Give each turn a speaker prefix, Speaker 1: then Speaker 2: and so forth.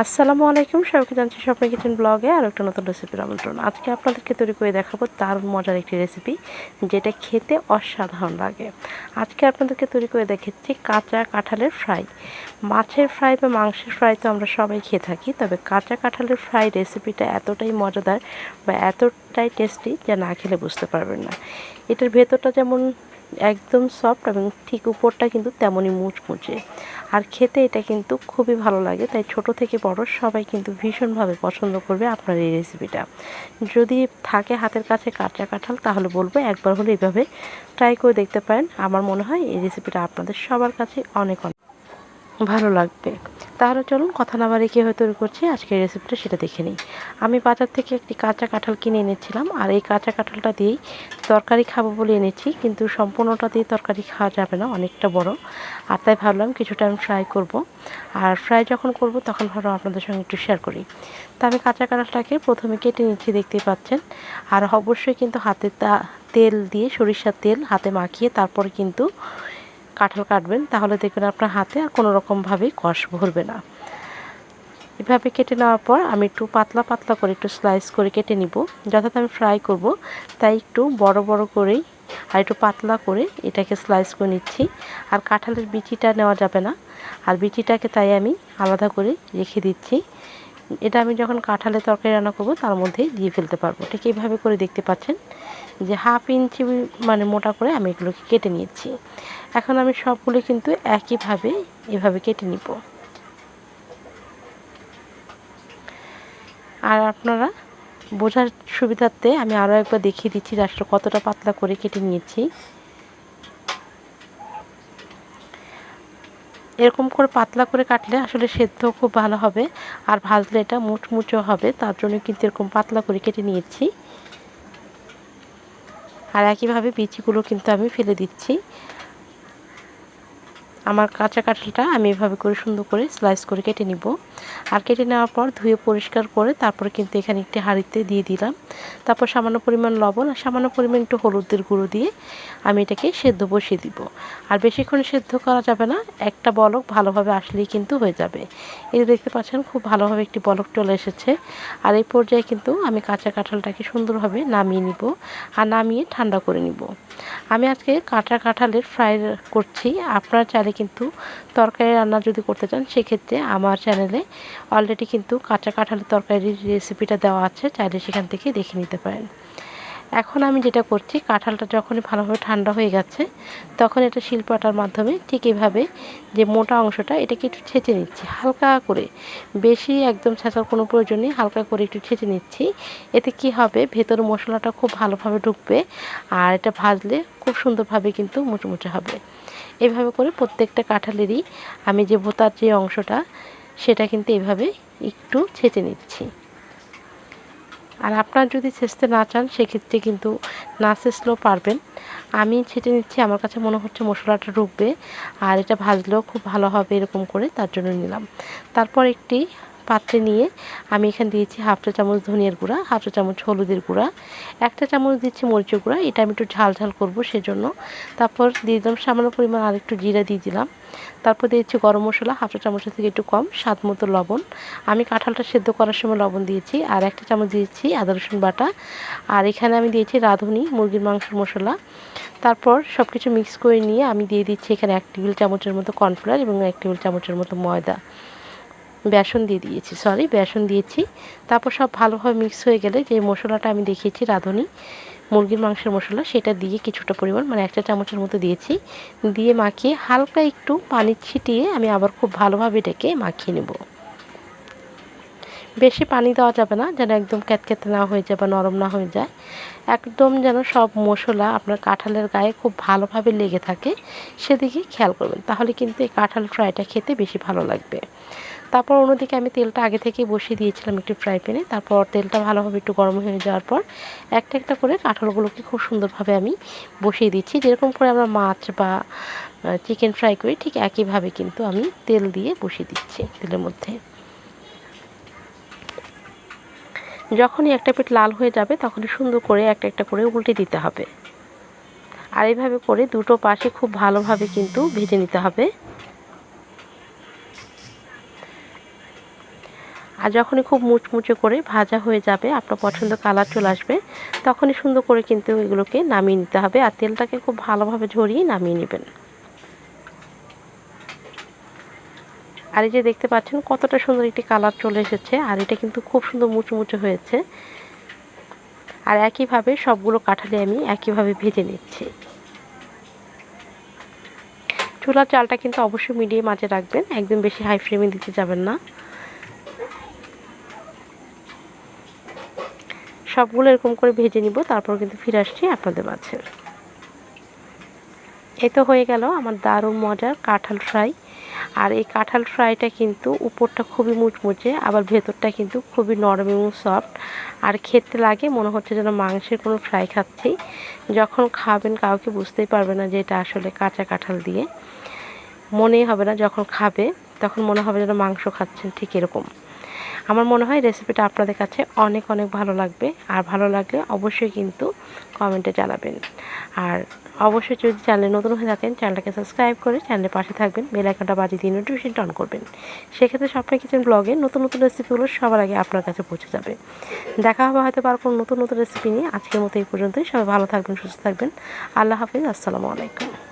Speaker 1: আসসালামু আলাইকুম, সবাইকে জানছি স্বপ্ন কিচেন ব্লগে আর একটা নতুন রেসিপির আমন্ত্রণ। আজকে আপনাদেরকে তৈরি করে দেখাবো দারুণ মজার একটি রেসিপি যেটা খেতে অসাধারণ লাগে। আজকে আপনাদেরকে তৈরি করে দেখাচ্ছি কাঁচা কাঁঠালের ফ্রাই মাছের ফ্রাই বা মাংসের ফ্রাই তো আমরা সবাই খেয়ে থাকি, তবে কাঁচা কাঁঠালের ফ্রাই রেসিপিটা এতটাই মজাদার বা এতটাই টেস্টি যা না খেলে বুঝতে পারবেন না। এটার ভেতরটা যেমন একদম সফট এবং ঠিক উপরটা কিন্তু তেমনই মুচমুচে। আর খেতে এটা কিন্তু খুবই ভালো লাগে, তাই ছোট থেকে বড় সবাই কিন্তু ভীষণভাবে পছন্দ করবে আপনার এই রেসিপিটা যদি থাকে হাতের কাছে কাঁচা কাঁঠাল, তাহলে বলব একবার হলে এভাবে ট্রাই করে দেখতে পারেন। আমার মনে হয় এই রেসিপিটা আপনাদের সবার কাছে অনেক অনেক ভালো লাগবে। তাহলে চলুন কথা না বাড়ি কীভাবে তৈরি করছি, আজকের রেসিপিটা সেটা দেখে নিই। আমি বাজার থেকে একটি কাঁচা কাঁঠাল কিনে এনেছিলাম, আর এই কাঁচা কাঁঠালটা দিয়েই তরকারি খাব বলে এনেছি, কিন্তু সম্পূর্ণটা দিয়ে তরকারি খাওয়া যাবে না, অনেকটা বড়। আর তাই ভাবলাম কিছুটা আমি ফ্রাই করব। আর ফ্রাই যখন করব, তখন ভাবলাম আপনাদের সঙ্গে একটু শেয়ার করি। তা আমি কাঁচা কাঁঠালটাকে প্রথমে কেটে নিচ্ছি, দেখতেই পাচ্ছেন। আর অবশ্যই কিন্তু হাতে তেল দিয়ে সরিষার তেল হাতে মাখিয়ে তারপর কিন্তু কাঁঠাল কাটবেন, তাহলে দেখবেন আপনার হাতে আর কোনো রকমভাবেই কষ ভরবে না। এভাবে কেটে নেওয়ার পর আমি একটু পাতলা পাতলা করে একটু স্লাইস করে কেটে নিব। যথাযথ আমি ফ্রাই করব, তাই একটু বড় বড় করেই আর একটু পাতলা করে এটাকে স্লাইস করে নিচ্ছি। আর কাঁঠালের বিচিটা নেওয়া যাবে না। আর বিচিটাকে তাই আমি আলাদা করে রেখে দিচ্ছি। এটা আমি যখন কাঁঠালের তরকারি রান্না করব, তার মধ্যেই দিয়ে ফেলতে পারব। ঠিক এইভাবে করে দেখতে পাচ্ছেন যে হাফ ইঞ্চি মানে মোটা করে আমি এগুলোকে কেটে নিয়েছি। এখন আমি সবগুলো কিন্তু একইভাবে এভাবে কেটে নিব। আর আপনারা বোঝার সুবিধার্থে আমি আরও একবার দেখিয়ে দিচ্ছি আসলে কতটা পাতলা করে কেটে নিয়েছি। এরকম করে পাতলা করে কাটলে আসলে সেদ্ধ খুব ভালো হবে, আর ভাজলে এটা মুচমুচো হবে, তার জন্য কিন্তু এরকম পাতলা করে কেটে নিয়েছি। আর একইভাবে বিচিগুলো কিন্তু আমি ফেলে দিচ্ছি। আমার কাঁচা কাঁঠালটা আমি এভাবে করে সুন্দর করে স্লাইস করে কেটে নিব। আর কেটে নেওয়ার পর ধুয়ে পরিষ্কার করে তারপরে কিন্তু এখানে একটি হাঁড়িতে দিয়ে দিলাম। তারপর সামান্য পরিমাণ লবণ আর সামান্য পরিমাণ একটু হলুদের গুঁড়ো দিয়ে আমি এটাকে সেদ্ধ বসিয়ে দিব। আর বেশিক্ষণ সেদ্ধ করা যাবে না, একটা বলক ভালোভাবে আসলেই কিন্তু হয়ে যাবে। এই দেখতে পাচ্ছেন, খুব ভালোভাবে একটি বলক চলে এসেছে। আর এই পর্যায়ে কিন্তু আমি কাঁচা কাঁঠালটাকে সুন্দরভাবে নামিয়ে নিব আর নামিয়ে ঠান্ডা করে নিব। আমি আজকে কাঁচা কাঁঠালের ফ্রাই করছি, আপনার চাইলে কিন্তু তরকারি রান্না যদি করতে চান, সেক্ষেত্রে আমার চ্যানেলে অলরেডি কিন্তু কাঁচা কাঁঠালের তরকারির রেসিপিটা দেওয়া আছে, চাইলে সেখান থেকে দেখে নিতে পারেন। এখন আমি যেটা করছি, কাঁঠালটা যখনই ভালোভাবে ঠান্ডা হয়ে গেছে, তখন এটা শিল্পাটার মাধ্যমে ঠিক এভাবে যে মোটা অংশটা এটাকে একটু ছেঁচে নিচ্ছি, হালকা করে। বেশি একদম ছেঁচার কোনো প্রয়োজন নেই, হালকা করে একটু ছেঁচে নিচ্ছি। এতে কি হবে, ভেতর মশলাটা খুব ভালোভাবে ঢুকবে আর এটা ভাজলে খুব সুন্দরভাবে কিন্তু মুচমুচে হবে। এভাবে করে প্রত্যেকটা কাঁঠালেরই আমি যে ভোতার যে অংশটা, সেটা কিন্তু এভাবে একটু ছেঁচে নিচ্ছি। আর আপনার যদি ছেঁচতে না চান, সেক্ষেত্রে কিন্তু না ছেঁচলেও পারবেন। আমি ছেঁচে নিচ্ছি, আমার কাছে মনে হচ্ছে মশলাটা ঢুকবে আর এটা ভাজলেও খুব ভালো হবে এরকম করে, তার জন্য নিলাম। তারপর একটি পাত্রে নিয়ে আমি এখানে দিয়েছি হাফ চা চামচ ধনিয়ার গুঁড়া, হাফ চা চামচ হলুদের গুঁড়া, একটা চামচ দিচ্ছি মরিচের গুঁড়া, এটা আমি একটু ঝাল ঝাল করব সেজন্য। তারপর দিয়ে দিলাম সামান্য পরিমাণ আর একটু জিরা দিয়ে দিলাম। তারপর দিয়েছি গরম মশলা, হাফ চা চামচের থেকে একটু কম, স্বাদ মতো লবণ। আমি কাঁঠালটা সেদ্ধ করার সময় লবণ দিয়েছি, আর একটা চামচ দিয়েছি আদা রসুন বাটা। আর এখানে আমি দিয়েছি রাঁধুনি, মুরগির মাংসের মশলা। তারপর সব কিছু মিক্স করে নিয়ে আমি দিয়ে দিচ্ছি এখানে এক টেবিল চামচের মতো কর্নফ্লাওয়ার এবং এক টেবিল চামচের মতো ময়দা। বেসন দিয়ে দিয়েছি সরি বেসন দিয়েছি। তারপর সব ভালোভাবে মিক্স হয়ে গেলে যে মশলাটা আমি দেখিয়েছি রাঁধুনি, মুরগির মাংসের মশলা, সেটা দিয়ে কিছুটা পরিমাণ মানে একটা চামচের মতো দিয়েছি। দিয়ে মাখিয়ে হালকা একটু পানি ছিটিয়ে আমি আবার খুব ভালোভাবে এটাকে মাখিয়ে নেব। বেশি পানি দেওয়া যাবে না, যেন একদম ক্যাতক্যাতে না হয়ে যায় বা নরম না হয়ে যায়। একদম যেন সব মশলা আপনার কাঁঠালের গায়ে খুব ভালোভাবে লেগে থাকে, সেদিকে খেয়াল করবেন। তাহলে কিন্তু এই কাঁঠাল ফ্রাইটা খেতে বেশি ভালো লাগবে। তারপর অন্যদিকে আমি তেলটা আগে থেকেই বসিয়ে দিয়েছিলাম একটু ফ্রাই প্যানে তারপর তেলটা ভালোভাবে একটু গরম হয়ে যাওয়ার পর একটা একটা করে কাঁঠালগুলোকে খুব সুন্দরভাবে আমি বসিয়ে দিচ্ছি। যেরকম করে আমরা মাছ বা চিকেন ফ্রাই করি, ঠিক একইভাবে কিন্তু আমি তেল দিয়ে বসিয়ে দিচ্ছি তেলের মধ্যে। যখনই একটা পিঠ লাল হয়ে যাবে তখনই সুন্দর করে একটা একটা করে উল্টে দিতে হবে। আর এইভাবে করে দুটো পাশে খুব ভালোভাবে কিন্তু ভেজে নিতে হবে। আর যখনই খুব মুচমুচে করে ভাজা হয়ে যাবে, আপনার পছন্দ কালার চলে আসবে, তখনই সুন্দর করে কিন্তু এগুলোকে নামিয়ে নিতে হবে আর তেলটাকে খুব ভালোভাবে ঝরিয়ে নামিয়ে নেবেন। আর এই যে দেখতে পাচ্ছেন কতটা সুন্দর একটি কালার চলে এসেছে আর এটা কিন্তু খুব সুন্দর মুচমুচে হয়েছে। আর একইভাবে সবগুলো কাঁঠালে আমি একইভাবে ভেজে নিচ্ছি। চুলার চালটা কিন্তু অবশ্যই মিডিয়াম আঁচে রাখবেন, একদম বেশি হাই ফ্লেমে দিতে যাবেন না। সবগুলো এরকম করে ভেজে নিব, তারপর কিন্তু ফিরে আসছি আপনাদের মাঝে। এ তো হয়ে গেল আমার দারুণ মজার কাঁঠাল ফ্রাই। আর এই কাঁঠাল ফ্রাইটা কিন্তু উপরটা খুবই মুচমুচে, আবার ভেতরটা কিন্তু খুবই নরম এবং সফট আর খেতে লাগে, মনে হচ্ছে যেন মাংসের কোনো ফ্রাই খাচ্ছি। যখন খাবেন, কাউকে বুঝতেই পারবে না যে এটা আসলে কাঁচা কাঁঠাল দিয়ে। মনেই হবে না যখন খাবে, তখন মনে হবে যেন মাংস খাচ্ছেন, ঠিক এরকম। আমার মনে হয় রেসিপিটা আপনাদের কাছে অনেক অনেক ভালো লাগবে। আর ভালো লাগলে অবশ্যই কিন্তু কমেন্টে জানাবেন। আর অবশ্যই যদি চ্যানেলে নতুন হয়ে থাকেন চ্যানেলটাকে সাবস্ক্রাইব করে চ্যানেলের পাশে থাকবেন বেল আইকনটা বাজিয়ে দিয়ে নোটিফিকেশনটা অন করবেন। সেক্ষেত্রে স্বপ্ন কিচেন ব্লগে নতুন নতুন রেসিপিগুলো সবার আগে আপনার কাছে পৌঁছে যাবে। দেখা হবে হয়তো কোনো নতুন নতুন রেসিপি নিয়ে। আজকের মতো এই পর্যন্তই। সবাই ভালো থাকবেন, সুস্থ থাকবেন। আল্লাহ হাফিজ। আসসালামু আলাইকুম।